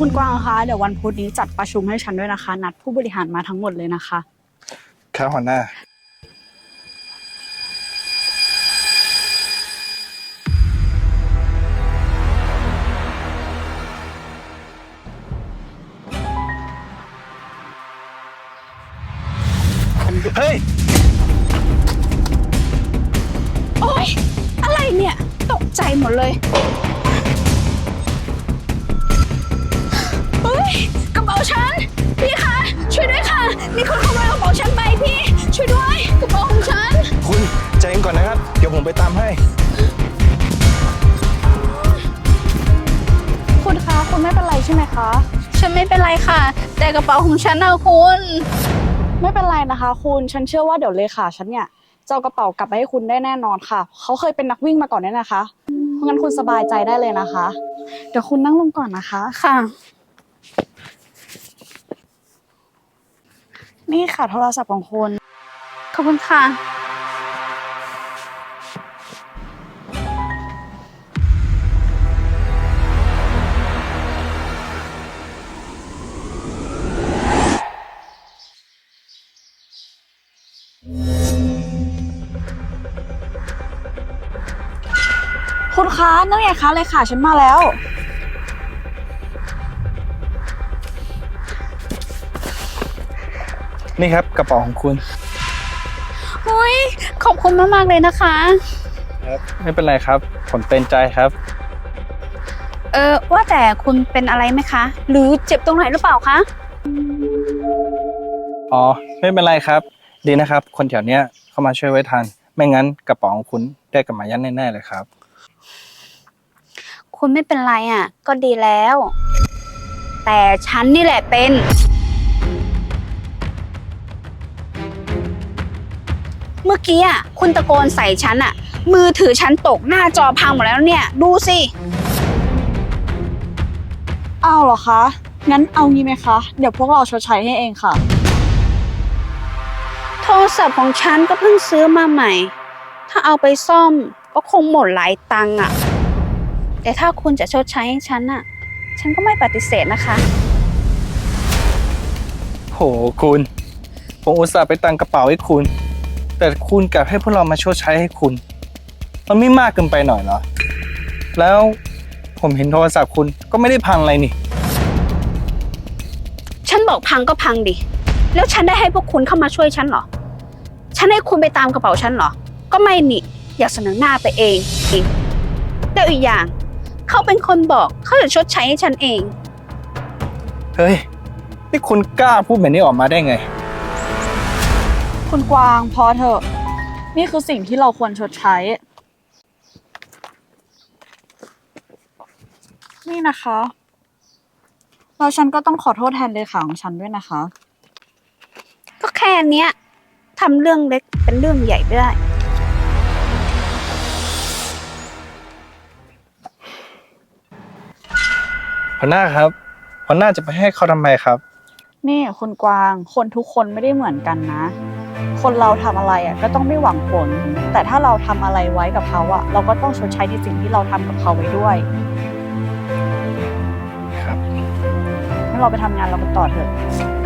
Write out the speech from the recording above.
คุณกวางคะเดี๋ยววันพุธนี้จัดประชุมให้ฉันด้วยนะคะ นัดผู้บริหารมาทั้งหมดเลยนะคะ ครับหัวหน้า เฮ้ย โอ๊ย อะไรเนี่ย ตกใจหมดเลย ป๋าฉัน พี่คะ ช่วยด้วยค่ะ มีคนขโมยกระเป๋าฉันไปพี่ ช่วยด้วยกระเป๋าของฉัน คุณใจเย็นก่อนนะครับ เดี๋ยวผมไปตามให้ คุณคะ คุณไม่เป็นไรใช่ไหมคะ ฉันไม่เป็นไรค่ะ แต่กระเป๋าของฉันนะคุณ ไม่เป็นไรนะคะ คุณฉันเชื่อว่าเดี๋ยวเลขาฉันเนี่ยจะเอากระเป๋ากลับไปให้คุณได้แน่นอนค่ะ เขาเคยเป็นนักวิ่งมาก่อนเนี่ยนะคะ เพราะงั้นคุณสบายใจได้เลยนะคะ เดี๋ยวคุณนั่งลงก่อนนะคะ ค่ะ นี่ค่ะโทรศัพท์ของคุณ ขอบคุณค่ะ คุณคะนั่นไงคะเลยขาฉันมาแล้ว นี่ครับกระเป๋าของคุณอุ้ยขอบคุณมากๆเลยนะคะ ครับไม่เป็นไรครับผมเต็มใจครับ เออว่าแต่คุณเป็นอะไรไหมคะ หรือเจ็บตรงไหนหรือเปล่าคะ อ๋อไม่เป็นไรครับ ดีนะครับ คนแถวเนี้ยเข้ามาช่วยไว้ทัน ไม่งั้นกระเป๋าของคุณได้กลับมายันแน่ๆเลยครับ คุณไม่เป็นไรอะ ก็ดีแล้ว แต่ฉันนี่แหละเป็น เมื่อกี้อะคุณตะโกนใส่ฉันอะ มือถือฉันตกหน้าจอพังหมดแล้วเนี่ย ดูสิ อ้าวเหรอคะ งั้นเอางี้ไหมคะ เดี๋ยวพวกเราชดใช้ให้เองค่ะ โทรศัพท์ของฉันก็เพิ่งซื้อมาใหม่ ถ้าเอาไปซ่อมก็คงหมดหลายตังค์อะ แต่ถ้าคุณจะชดใช้ให้ฉันอะ ฉันก็ไม่ปฏิเสธนะคะ โหคุณ ผมอุตส่าห์ไปตังกระเป๋าให้คุณ แต่คุณกลับให้พวกเรามาชดใช้ให้คุณ มันไม่มากเกินไปหน่อยเหรอ แล้วผมเห็นโทรศัพท์คุณก็ไม่ได้พังอะไรนี่ ฉันบอกพังก็พังดิ แล้วฉันได้ให้พวกคุณเข้ามาช่วยฉันเหรอ ฉันให้คุณไปตามกระเป๋าฉันเหรอ ก็ไม่นี่ อยากเสนอหน้าไปเองเองแล้วอีกอย่าง เขาเป็นคนบอกเขาจะชดใช้ให้ฉันเอง เฮ้ย นี่คุณกล้าพูดแบบนี้ออกมาได้ไง คุณกวางพอเถอะ นี่คือสิ่งที่เราควรชดใช้ นี่นะคะ แล้วฉันก็ต้องขอโทษแทนเลขาของฉันด้วยนะคะ ก็แค่เนี้ยทำเรื่องเล็กเป็นเรื่องใหญ่ไม่ได้ หัวหน้าครับหัวหน้าจะไปให้เขาทำไมครับ นี่คุณกวาง คนทุกคนไม่ได้เหมือนกันนะ คนเราทำอะไรอะก็ต้องไม่หวังผล แต่ถ้าเราทำอะไรไว้กับเขาอะเราก็ต้องชดใช้ในสิ่งที่เราทำกับเขาไว้ด้วยครับงั้นเราไปทำงานเรากันต่อเถอะค